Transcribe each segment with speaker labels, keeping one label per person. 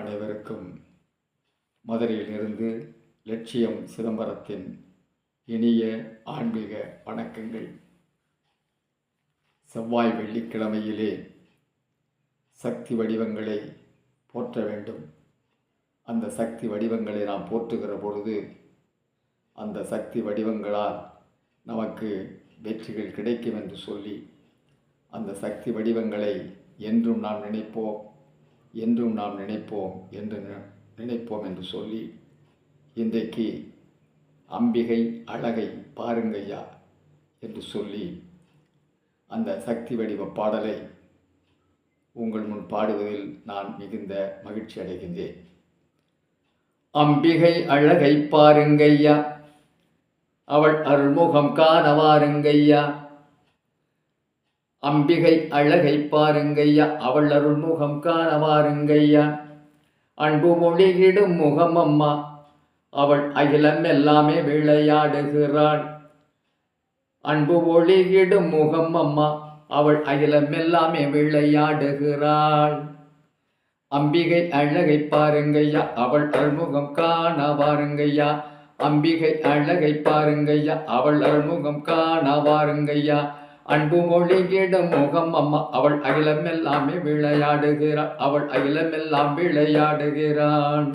Speaker 1: அனைவருக்கும் மதுரையிலிருந்து லட்சியம் சிதம்பரத்தின் இனிய ஆன்மீக வணக்கங்கள். செவ்வாய் வெள்ளிக்கிழமையிலே சக்தி வடிவங்களை போற்ற வேண்டும். அந்த சக்தி வடிவங்களை நாம் போற்றுகிற பொழுது அந்த சக்தி வடிவங்களால் நமக்கு வெற்றிகள் கிடைக்கும் என்று சொல்லி அந்த சக்தி வடிவங்களை என்றும் நாம் நினைப்போம். என்றும் நாம் நினைப்போம் என்று நினைப்போம் என்று சொல்லி இன்றைக்கு அம்பிகை அழகை பாருங்கய்யா என்று சொல்லி அந்த சக்தி வடிவ பாடலை உங்கள் முன் பாடுவதில் நான் மிகுந்த மகிழ்ச்சி அடைகின்றேன். அம்பிகை அழகை பாருங்கய்யா அவள் அருள்முகம் காண வாருங்கய்யா அம்பிகை அழகை பாருங்கையா அவள் அருள்முகம் காண வாருங்கய்யா. அன்பு மொழிகிடும் முகம் அம்மா அவள் அகிலம் எல்லாமே விளையாடுகிறாள். அன்பு ஒளிகிடும் முகம் அம்மா அவள் அகிலம் எல்லாமே விளையாடுகிறாள். அம்பிகை அழகை பாருங்கய்யா அவள் அருள்முகம் காண வாருங்கய்யா. அம்பிகை அழகை பாருங்கய்யா அவள் அருள்முகம் காண வாருங்கய்யா. அன்பு மொழிகிடும் முகம் அம்மா. அவள் அகிலம் எல்லாமே விளையாடுகிறாள் அவள் அகிலம் எல்லாம் விளையாடுகிறான்.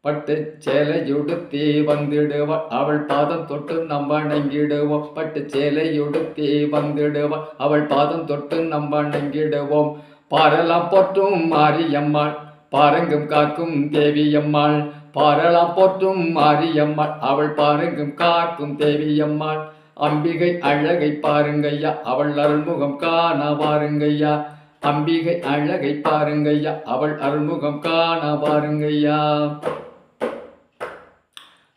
Speaker 1: பட்டு சேலையுடுத்தி வந்திடுவாள். அவள் பாதம் தொட்டு நம் வணங்கிடுவோம். பட்டு சேலையுடுத்தி வந்திடுவாள் அவள் பாதம் தொட்டு நம் வணங்கிடுவோம். பாரலாம் போற்றும் மாரியம்மாள். பாரங்கும் காக்கும் தேவியம்மாள். பாரலாம் போற்றும் மாரியம்மாள். அவள் பாரங்கும் காக்கும் தேவியம்மாள். அம்பிகை அழகை பாருங்கய்யா அவள் அருள்முகம் காண பாருங்கய்யா. அம்பிகை அழகை பாருங்கய்யா அவள் அருள்முகம் காண பாருங்கய்யா.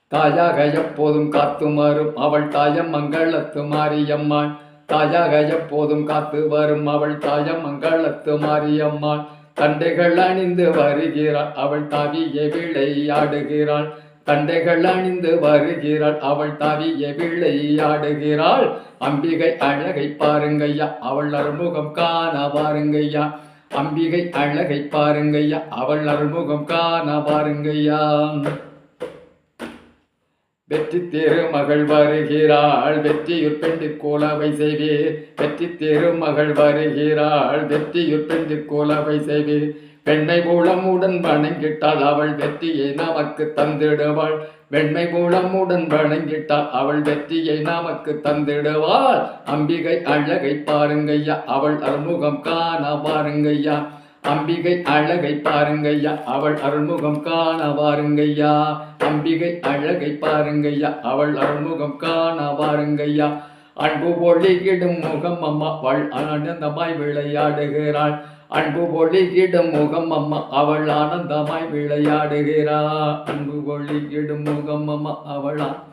Speaker 1: தாயாக எப்போதும் காத்து வரும் அவள் தாயம் மங்களத்து மாரியம்மாள். தாயாக எப்போதும் காத்து வரும் அவள் தாயம் மங்களத்து மாரியம்மாள். தண்டைகள் அணிந்து வருகிறாள் அவள் தாவிய விளையாடுகிறாள். தண்டைகள் அணிந்து வருகிறாள். அவள் தவிய விளையாடுகிறாள் அம்பிகை அழகை பாருங்கய்யா. அவள் அருள்முகம் காண பாருங்கய்யா அம்பிகை அழகை பாருங்கய்யா. அவள் அருள்முகம் காண பாருங்கய்யா வெற்றி திருமகள் வருகிறாள். வெற்றியுற் பெண்டு கோலவை செய்வே வெற்றி திருமகள் வருகிறாள். வெற்றியுற் பெண்டு கோலவை செய்வே பெண்மை மூலமுடன் வணங்கிட்டாள் அவள் வெற்றியை நமக்கு தந்திடுவாள். வெண்மை மூலமுடன் வணங்கிட்டாள் அவள் வெற்றியை நமக்கு தந்திடுவாள். அம்பிகை அழகை பாருங்கய்யா அவள் அறுமுகம் காண பாருங்கய்யா அம்பிகை அழகை பாருங்கய்யா அவள் அருள்முகம் காண வாருங்கய்யா. அம்பிகை அழகை பாருங்கய்யா அவள் அருள்முகம் காண வாருங்கய்யா. அன்பு ஒளியிடும் முகம் அம்மா அவள் ஆனந்தமாய் விளையாடுகிறாள். அன்பு ஒளிகிடும் முகம் அம்மா அவள் ஆனந்தமாய் விளையாடுகிறா. அன்பு ஒளிகிடும் முகம் அம்மா அவள் ஆ-